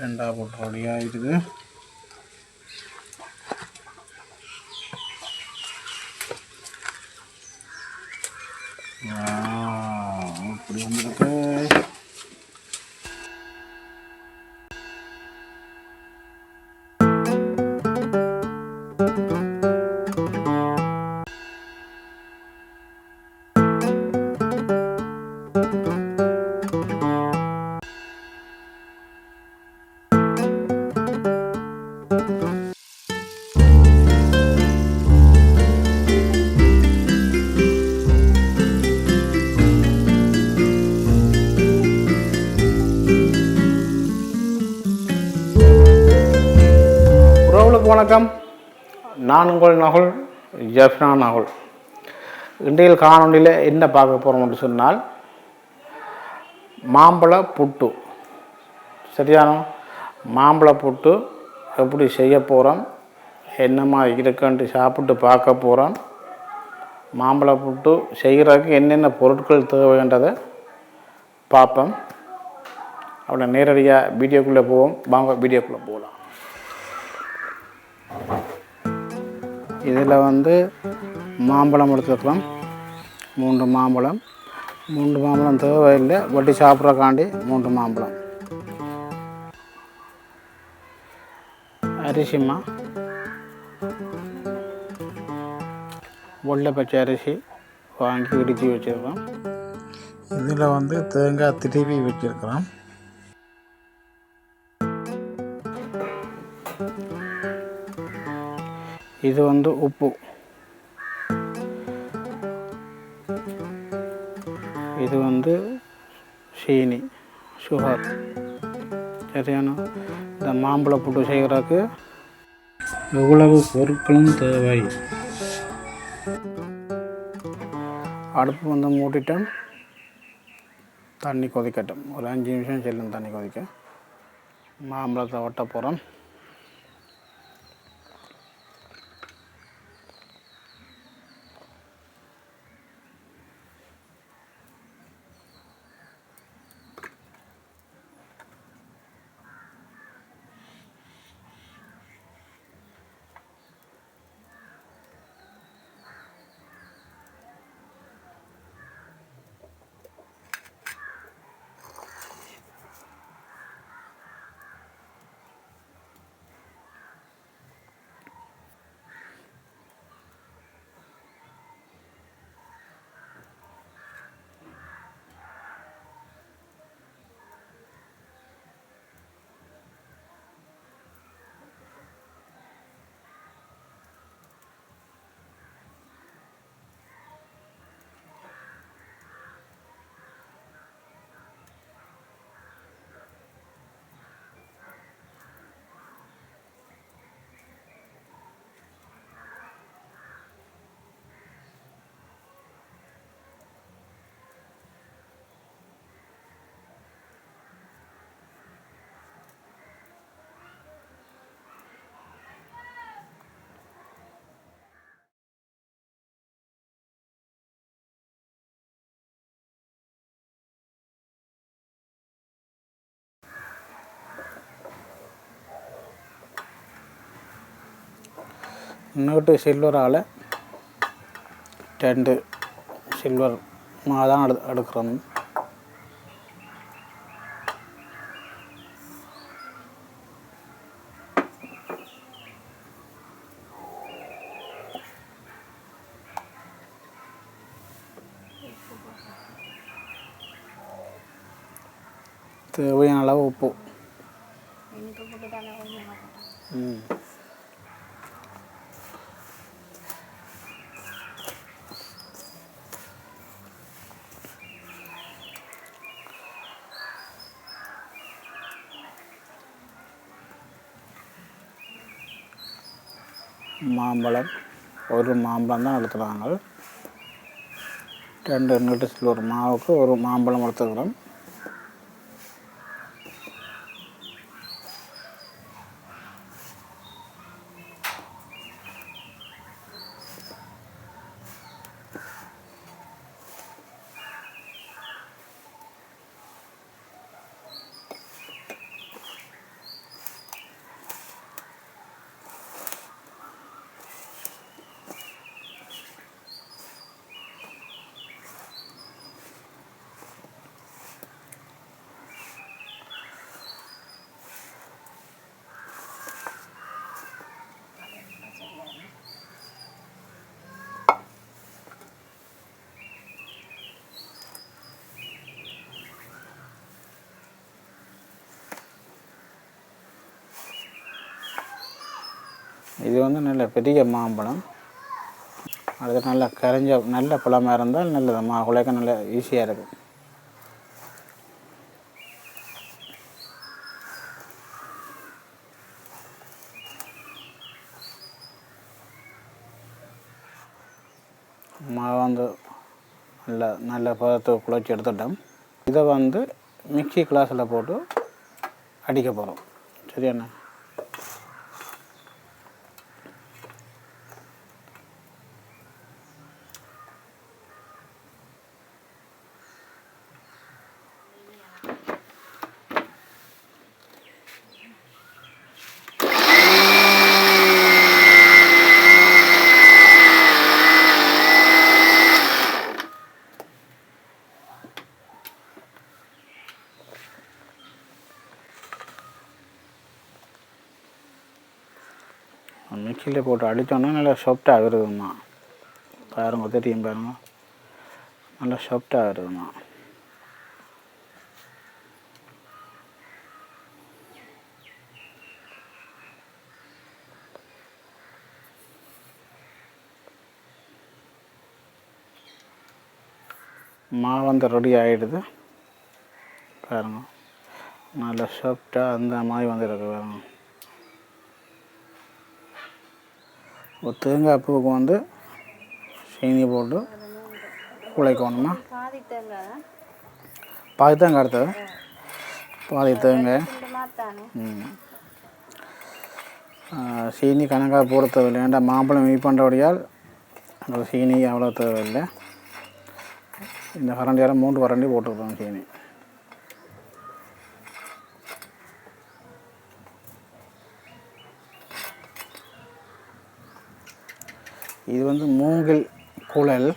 ரெண்டாக போட்டு ரெடியாக இருக்குது நான் உங்கள் நகுல் ஜெஃப்னா நகுல். இன்றைய காணொலியில் என்ன பார்க்க போகிறோம்னு சொன்னால் மாம்பழ புட்டு. சரியான மாம்பழ புட்டு எப்படி செய்ய போகிறோம் என்னமா இருக்குன்ட்டு சாப்பிட்டு பார்க்க போகிறோம் மாம்பழ புட்டு செய்கிறதுக்கு என்னென்ன பொருட்கள் தேவைன்றதை பார்ப்போம். அப்படின் நேரடியாக வீடியோக்குள்ளே போவோம். வாங்க வீடியோக்குள்ளே போகலாம். இதில் வந்து மாம்பழம் எடுத்துக்கலாம் மூன்று மாம்பழம். மூன்று மாம்பழம் தேவையில்லை. வட்டி சாப்பிட்றக்காண்டி மூன்று மாம்பழம். அரிசிமா வெள்ளை பச்சை அரிசி வாங்கி இடித்து வச்சுருக்கோம். இதில் வந்து தேங்காய் திருவி வச்சுருக்கிறோம். இது வந்து உப்பு. இது வந்து சீனி சுகர். சரியான? இந்த மாம்பழ புட்டு செய்கிறதுக்கு எவ்வளவு பொருட்களும் தேவை. அடுப்பு வந்து மூடிட்டோம் தண்ணி கொதிக்கட்டும். ஒரு அஞ்சு நிமிஷம் செல்லும் தண்ணி கொதிக்க. மாம்பழத்தை ஒட்ட போகிறோம் இன்னொரு சில்வரால் ரெண்டு சில்வர் தான் எடு எடுக்கிறோம். தேவையான அளவு உப்பு. ம். மாம்பழம் ஒரு மாம்பழம் தான் எடுத்துகிறாங்க ரெண்டு நெட்டு ஒரு மாவுக்கு ஒரு மாம்பழம் எடுத்துக்கிறோம். இது வந்து நல்ல பெரிய மாம்பழம். அடுத்து நல்லா கரைஞ்ச நல்ல பழமாக இருந்தால் நல்லது. மா குலைக்க நல்ல ஈஸியாக இருக்கும். மா வந்து நல்ல நல்ல பதத்தை குழச்சி எடுத்துட்டோம். இதை வந்து மிக்ஸி கிளாஸில் போட்டு அடிக்க போகிறோம் சரியாண்ணா? மிக்சியில் போட்டு அடித்தோன்னா நல்லா சாஃப்டாக வருதும்மா பாருங்க தெரியும் பாருங்க. நல்லா சாஃப்டாக வருதும்மா மா வந்து ரெடி ஆகிடுது பாருங்க. நல்லா சாஃப்டாக அந்த மாதிரி வந்துருக்கு பாருங்க. ஒரு தேங்காய் பூவுக்கு வந்து சீனி போட்டு குழைக்கணுமா பாதி தேங்காய்? எடுத்தது பாதி தேங்காய். சீனி கணக்காக போட தேவையில்லை. ஏன்டா மாம்பழம் மீ பண்ணுறபடியால் எங்களுக்கு சீனி அவ்வளோ தேவையில்லை. இந்த கரண்டியால் மூன்று கரண்டி போட்டுருக்கோம் சீனி. இது வந்து மூங்கில் குழல்.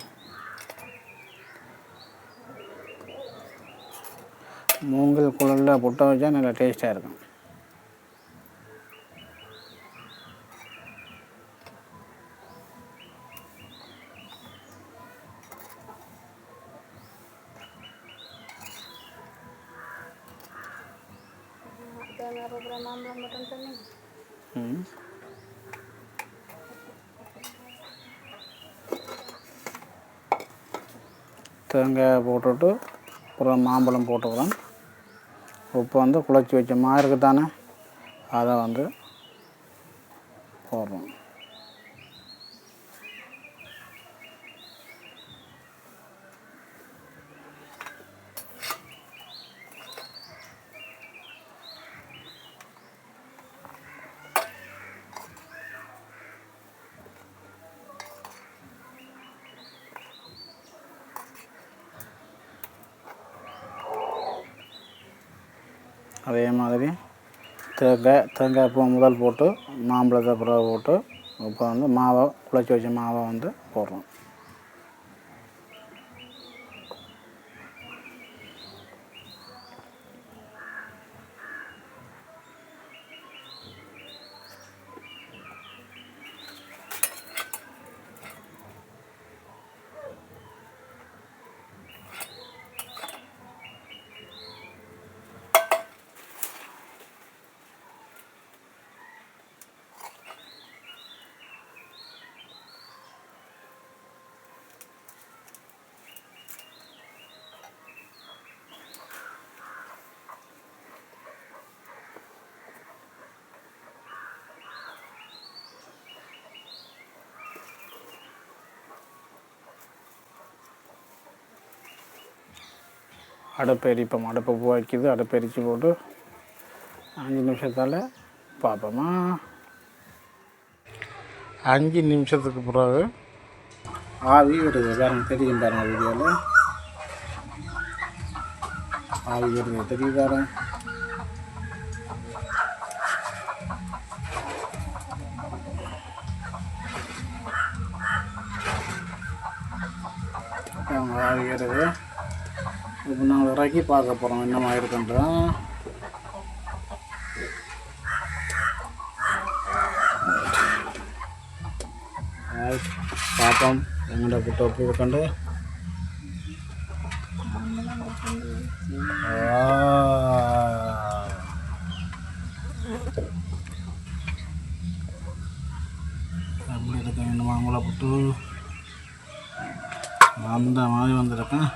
மூங்கில் குழலில் புட்ட வச்சா நல்லா டேஸ்ட்டாக இருக்கும் தேங்காய் அப்புறம் மாம்பழம் மட்டும் சொன்னீங்க ம். தேங்காய் போட்டுட்டு அப்புறம் மாம்பழம் போட்டுக்கிறோம். உப்பு வந்து குழச்சி வச்ச மாதிரி இருக்குது தானே அதை வந்து போடுறோம். அதே மாதிரி தேங்காய் தேங்காய் பூ முதல் போட்டு மாம்பழத்தை பிறகு போட்டு இப்போ வந்து மாவை குழச்சி வச்ச மாவை வந்து போடுறோம். அடுப்பு எரிப்போம் அடுப்பை பூ வைக்கிது. அடுப்பு எரிச்சு போட்டு அஞ்சு நிமிஷத்தால் பார்ப்போமா அஞ்சு நிமிஷத்துக்கு பிறகு ஆவி வருது பாருங்க தெரியும் பாருங்க வீடியோவில் ஆவி வருது தெரியும் பாருங்க, ஆவி வருது. இப்போ நாங்கள் இறக்கி பார்க்க போகிறோம் என்னமா இருக்குன்றோம் பார்ப்போம் எங்கள்கிட்ட புட்ட உப்பு இருக்கண்டு. என்னமா உங்களை புட்டு. அந்த மாதிரி வந்திருக்கேன்.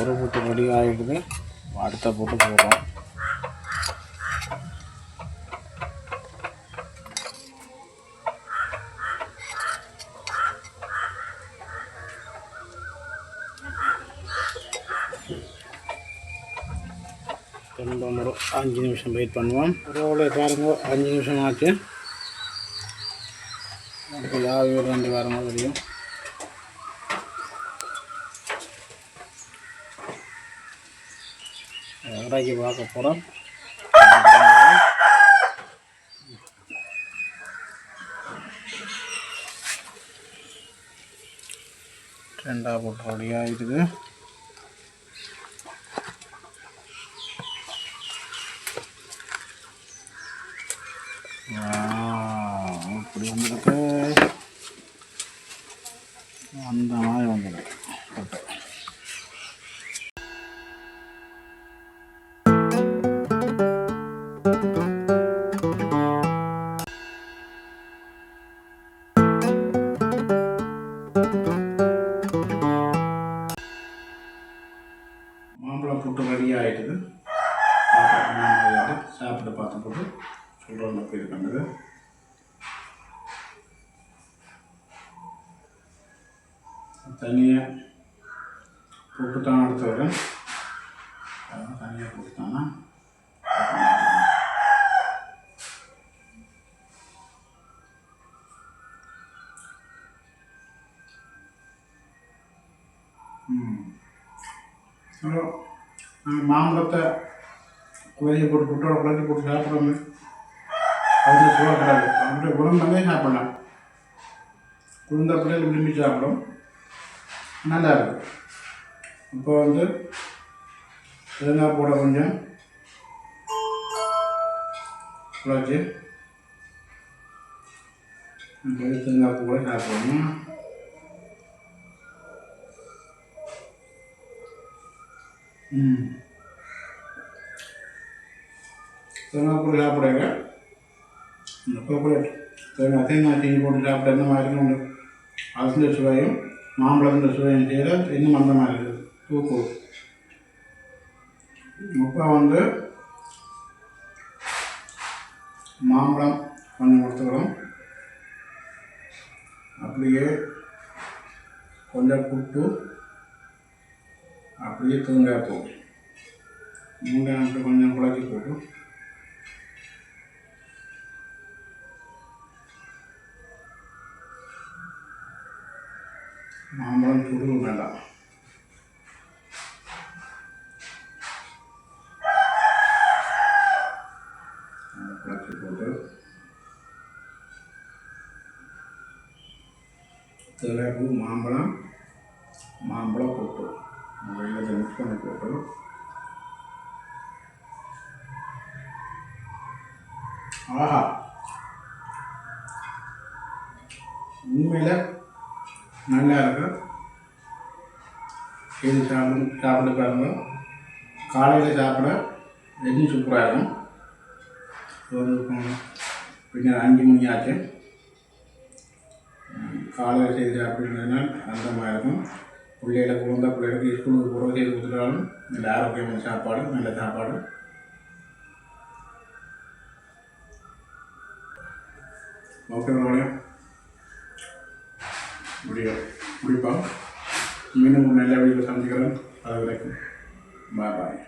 ஒரு முட்டு ரெடி ஆகிடுது அடுத்த போட்டு போடுறோம். ரொம்ப ஒரு அஞ்சு நிமிஷம் வெயிட் பண்ணுவோம். ரோல பாருங்கள் அஞ்சு நிமிஷம் ஆச்சு. அதுக்கு யாரு ரெண்டு வாரமாக தெரியும். இறக்கி பார்க்க போகிறோம் ரெண்டா போட்டு ரெடி ஆகிடுது இப்படி வந்துருக்கு ரெடி ஆகிடுது சாப்பிட்டு பார்த்து போட்டு சொல்கிறோம் எப்படி இருக்கின்றது தனியாக போட்டு தான் அடுத்து வரேன் தனியாக புட்டு தானா ம். ஹலோ மாம்பழத்தை குழந்தைய போட்டு புட்டோட குழந்தை போட்டு சாப்பிட்றோமே அதில் சுவை கிடையாது அப்படியே உடம்பே சாப்பிடலாம் குழந்த பிள்ளைகள் விரும்பி சாப்பிடும். நல்லா இருக்கும் இப்போ வந்து தேங்காய் போட கொஞ்சம் குழச்சி தேங்காய் கூட சாப்பிடணும் ம் தேங்காய் போட்டு சாப்பிடுங்க இந்த கோகோனட் தேங்காய் தேங்காய் தீனி போட்டு சாப்பிட என்ன மாதிரி உண்டு? அரசின் சுவையும் மாம்பழத்தின் சுவையும் செய்கிற இன்னும் அந்த மாதிரி இருக்குது? தூக்கு. இப்போ வந்து மாம்பழம் கொஞ்சம் கொடுத்துக்கிறோம். அப்படியே கொஞ்சம் புட்டு அப்படியே தேங்காய் பூ மூணு அப்படி கொஞ்சம் குழச்சி போட்டு மாம்பழம் சுடு வேண்டாம் அதை குழச்சி போட்டு தேங்காய் பூ மாம்பழம் மாம்பழம் போட்டு வெள்ளத்தை மிக்ஸ் பண்ணி போட்டு ஆஹா. உண்மையில் நல்லா இருக்கும் இது சாப்பிடு சாப்பிட்டு பாருங்க. காலையில் சாப்பிட இன்னும் சூப்பராக இருக்கும். பின்னர் அஞ்சு மணி ஆச்சு. காலையில் செய்து சாப்பிடுறதுனால் அந்த மாதிரி இருக்கும். பிள்ளைகளுக்கு குழந்த பிள்ளைகளுக்கு ஸ்கூலுக்கு போகிற செய்து கொடுத்துட்டாலும் நல்ல ஆரோக்கியமான சாப்பாடு நல்ல சாப்பாடு ஓகே மறுபடியும் முடியும் முடிப்போம் மீண்டும் ஒரு நல்ல வீடியோ சந்திக்கிறேன் அது வரைக்கும் பாய் பாய்